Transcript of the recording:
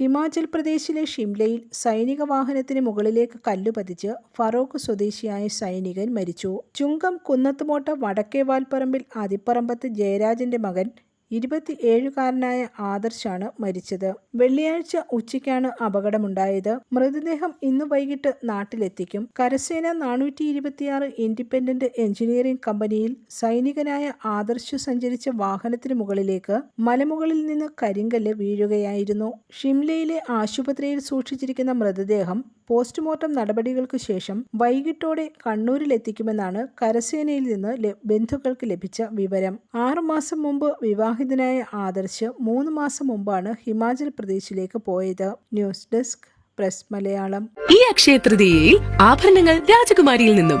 ഹിമാചൽ പ്രദേശിലെ ഷിംലയിൽ സൈനിക വാഹനത്തിന് മുകളിലേക്ക് കല്ലുപതിച്ച് ഫറോക്ക് സ്വദേശിയായ സൈനികൻ മരിച്ചു. ചുങ്കം കുന്നത്തുമോട്ട വടക്കേ വാൽപ്പറമ്പിൽ അതിപ്പറമ്പത്ത് ജയരാജന്റെ മകൻ ഇരുപത്തിയേഴുകാരനായ ആദർശാണ് മരിച്ചത്. വെള്ളിയാഴ്ച ഉച്ചയ്ക്കാണ് അപകടമുണ്ടായത്. മൃതദേഹം ഇന്ന് വൈകിട്ട് നാട്ടിലെത്തിക്കും. കരസേന നാനൂറ്റി ഇരുപത്തിയാറ് ഇൻഡിപെൻഡന്റ് എഞ്ചിനീയറിംഗ് കമ്പനിയിൽ സൈനികനായ ആദർശ് സഞ്ചരിച്ച വാഹനത്തിന് മുകളിലേക്ക് മലമുകളിൽ നിന്ന് കരിങ്കല്ല് വീഴുകയായിരുന്നു. ഷിംലയിലെ ആശുപത്രിയിൽ സൂക്ഷിച്ചിരിക്കുന്ന മൃതദേഹം പോസ്റ്റ്മോർട്ടം നടപടികൾക്ക് ശേഷം വൈകിട്ടോടെ കണ്ണൂരിലെത്തിക്കുമെന്നാണ് കരസേനയിൽ നിന്ന് ബന്ധുക്കൾക്ക് ലഭിച്ച വിവരം. ആറുമാസം മുമ്പ് വിവാഹിതനായ ആദർശ് മൂന്ന് മാസം മുമ്പാണ് ഹിമാചൽ പ്രദേശിലേക്ക് പോയത്. News desk press Malayalam. ഈ അക്ഷയ തൃതീയയിൽ ആഭരണങ്ങൾ രാജകുമാരിയിൽ നിന്നും